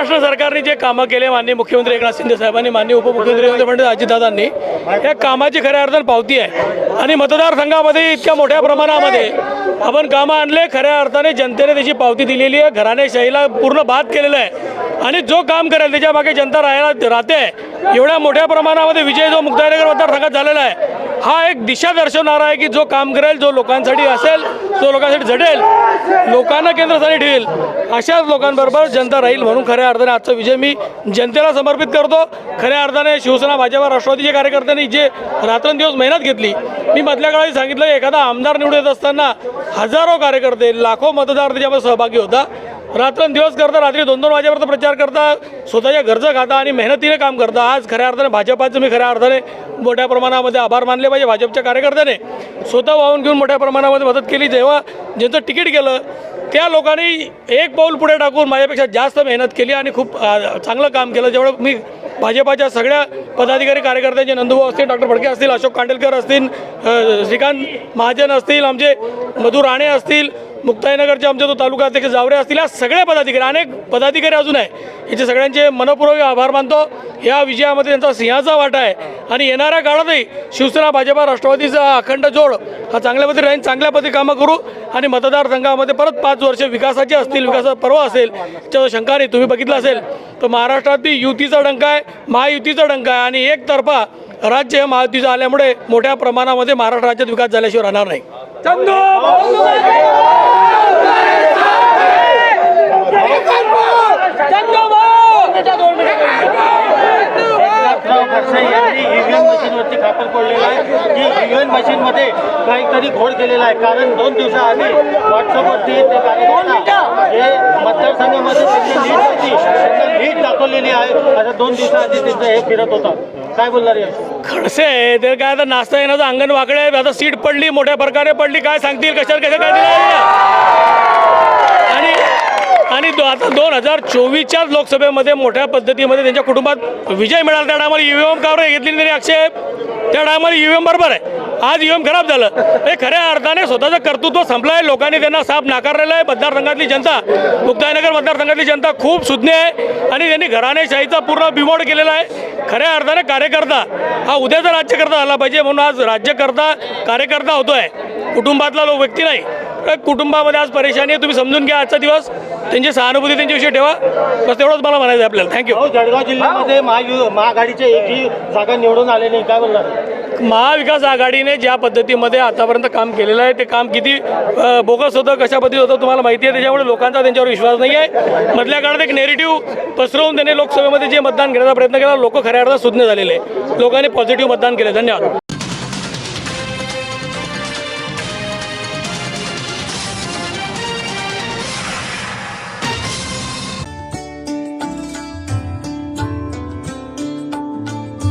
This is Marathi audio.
महाराष्ट्र सरकारने जे कामं केले माननीय मुख्यमंत्री एकनाथ शिंदे साहेबांनी माननीय उपमुख्यमंत्री देवेंद्र फडणवीस अजितदादांनी या कामाची खऱ्या अर्थानं पावती आहे. आणि मतदारसंघामध्ये इतक्या मोठ्या प्रमाणामध्ये आपण कामं आणले खऱ्या अर्थाने जनतेने त्याची पावती दिलेली आहे घराणेशाहीला पूर्ण बाद केलेलं आहे. आणि जो काम करेल त्याच्यामागे जनता राहायला राहते. आहे एवढ्या मोठ्या प्रमाणामध्ये विजय जो मुक्ताईनगर मतदारसंघात झालेला आहे हा एक दिशा दर्शवणारा आहे की जो काम करेल जो लोकांसाठी असेल जो लोकांसाठी झडेल लोकांना केंद्रस्थानी ठेवेल अशाच लोकांबरोबर जनता राहील म्हणून खऱ्या अर्थाने आजचा विजय मी जनतेला समर्पित करतो. खऱ्या अर्थाने शिवसेना भाजपा राष्ट्रवादीच्या कार्यकर्त्यांनी जे रात्रंदिवस मेहनत घेतली मी मधल्या काळात सांगितलं एखादा आमदार निवडत येत असताना हजारो कार्यकर्ते लाखो मतदार त्याच्यामध्ये सहभागी होता. रात्रंदिवस करता रात्री दोन दोन वाजेपर्यंत प्रचार करता स्वतःच्या घरचं खाता आणि मेहनतीने काम करता. आज खऱ्या अर्थाने भाजपाचं मी खऱ्या अर्थाने मोठ्या प्रमाणामध्ये आभार मानले पाहिजे भाजपच्या कार्यकर्त्याने. स्वतः वाहून घेऊन मोठ्या प्रमाणामध्ये मदत केली. जेव्हा ज्यांचं तिकीट गेलं त्या लोकांनी एक पाऊल पुढे टाकून माझ्यापेक्षा जास्त मेहनत केली आणि खूप चांगलं काम केलं. जेवढं मी भाजपाच्या सगळ्या पदाधिकारी कार्यकर्त्यांचे नंदुभाऊ असतील डॉक्टर फडके असतील अशोक कांडेलकर असतील श्रीकांत महाजन असतील आमचे मधु राणे असतील मुक्ताईनगरचे आमचे तो तालुका अध्यक्ष जावरे असतील या सगळे पदाधिकारी अनेक पदाधिकारी अजून आहे. याचे सगळ्यांचे मनपूर्वक आभार मानतो. या विजयामध्ये त्यांचा सिंहाचा वाटा आहे. आणि येणाऱ्या काळातही शिवसेना भाजपा राष्ट्रवादीचा अखंड जोड हा चांगल्या पद्धती राहील चांगल्या पद्धती कामं करू. आणि मतदारसंघामध्ये परत पाच वर्ष विकासाचे असतील विकासाचा पर्व असेल त्याच्यावर शंका नाही. तुम्ही बघितलं असेल तर महाराष्ट्रातील युतीचा डंका आहे महायुतीचा डंका आहे. आणि एकतर्फा राज्य हे महायुतीचं आल्यामुळे मोठ्या प्रमाणामध्ये महाराष्ट्र राज्यात विकास झाल्याशिवाय राहणार नाही एकनाथराव खडसे यांनी ईव्हीएम खापर फोडलेला आहे. की ईव्हीएम मशीनमध्ये काहीतरी घोळ केलेला आहे. कारण दोन दिवसाआधी व्हॉट्सअपवरती ते कार्यकर्ता हे मतदारसंघामध्ये त्यांची लीड होती त्यांना लीड दाखवलेली आहे. आता दोन दिवसाआधी त्यांचं हे फिरत होतं. काय बोलणार याविषयी खडसे आहे ते काय आता नाचता येण्याचं अंगण वाकडे आता सीट पडली मोठ्या प्रकारे पडली. काय सांगतील? कशाला कसं काय दिलं? आणि दो आता दोन हजार चोवीसच्याच लोकसभेमध्ये मोठ्या पद्धतीमध्ये त्यांच्या कुटुंबात विजय मिळाला. त्या टायमाला ईव्हीएम कावर घेतली नाही आक्षेप त्या टायमाला ईव्हीएम बरोबर आहे. आज ईव्हीएम खराब झालं. हे खऱ्या अर्थाने स्वतःचं कर्तृत्व संपलं आहे. लोकांनी त्यांना साफ नाकारलेला आहे. मतदारसंघातली जनता मुक्ताईनगर मतदारसंघातली जनता खूप सुज्ञ आहे. आणि त्यांनी घराणेशाहीचा पूर्ण बिमोड केलेला आहे. खऱ्या अर्थाने कार्यकर्ता हा उद्याचा राज्यकर्ता आला पाहिजे म्हणून आज राज्यकर्ता कार्यकर्ता होतोय. कुटुंबातला लोक व्यक्ती नाही. कुटुंबामध्ये आज परेशानी आहे. तुम्ही समजून घ्या आजचा दिवस. त्यांची सहानुभूती त्यांच्याविषयी ठेवा. बस तेवढंच मला म्हणायचं आहे आपल्याला थँक्यू जळगाव जिल्ह्यामध्ये महायु महाआघाडीचे एकही जागा निवडून आले नाही काय बोलणार? महाविकास आघाडीने ज्या पद्धतीमध्ये आतापर्यंत काम केलेलं आहे ते काम किती अ, बोगस होतं कशा पद्धतीत होतं तुम्हाला माहिती आहे त्याच्यामुळे लोकांचा त्यांच्यावर विश्वास नाही आहे. मधल्या काळात एक नेरेटिव्ह पसरवून त्यांनी लोकसभेमध्ये जे मतदान घेण्याचा प्रयत्न केला लोक खऱ्या अर्थात सुज्ञ झालेले. आहे लोकांनी पॉझिटिव्ह मतदान केले. धन्यवाद.